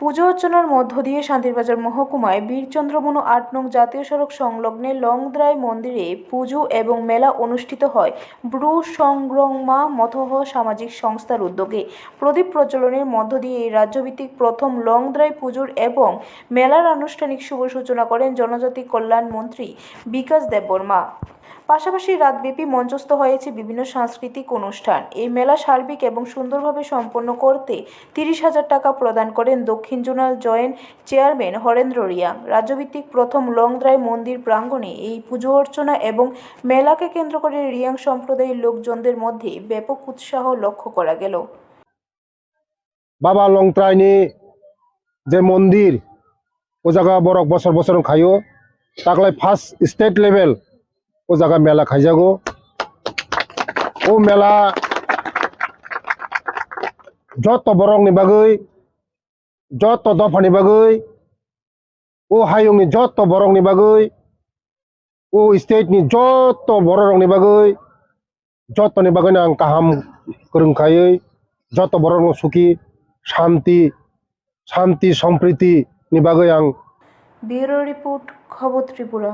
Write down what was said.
পুজো অর্চনার মধ্য দিয়ে শান্তিরবাজার মহকুমায় বীরচন্দ্রমনু আট নং জাতীয় সড়ক সংলগ্নে লং লংদ্রাই মন্দিরে পুজো এবং মেলা অনুষ্ঠিত হয় ব্রু সংগ্রমা মতহ সামাজিক সংস্থার উদ্যোগে। প্রদীপ প্রচলনের মধ্য দিয়ে এই রাজ্যভিত্তিক প্রথম লং লংদ্রাই পুজোর এবং মেলার আনুষ্ঠানিক শুভ সূচনা করেন জনজাতি কল্যাণ মন্ত্রী বিকাশ দেববর্মা পাশাপাশি রাতব্যাপী মঞ্চস্থ হয়েছে বিভিন্ন সাংস্কৃতিক অনুষ্ঠান। এই মেলা সার্বিক এবং সুন্দরভাবে সম্পন্ন করতে তিরিশ হাজার টাকা প্রদান করেন দক্ষিণ zonal joint chairman Harendra Reang. রাজ্যভিত্তিক প্রথম লংদ্রাই মন্দির প্রাঙ্গণে এই পুজো অর্চনা এবং মেলাকে কেন্দ্র করে রিয়াং সম্প্রদায়ের লোকজনদের মধ্যে ব্যাপক উৎসাহ লক্ষ্য করা গেল। বাবা লং লংত্রাইনি যে মন্দির, ও জায়গা বরক বছর বছর খাইও তাকলাই ফার্স্ট স্টেট লেভেল ও জায়গা মেলা খাইজাগো। ও মেলা যত বরংনি বাগৈ যত দফানি বাগৈ ও হায়ংনি যত বরংনি বাগৈ ও স্টেটনি যত বড় রংনি বাগৈ যতনি বাগৈনি আং কাহাম করুংখাयै যত বড় রং সুখী, শান্তি শান্তি, সম্প্রীতি নিবাগৈ আং। ব্যুরো রিপোর্ট, খবর ত্রিপুরা।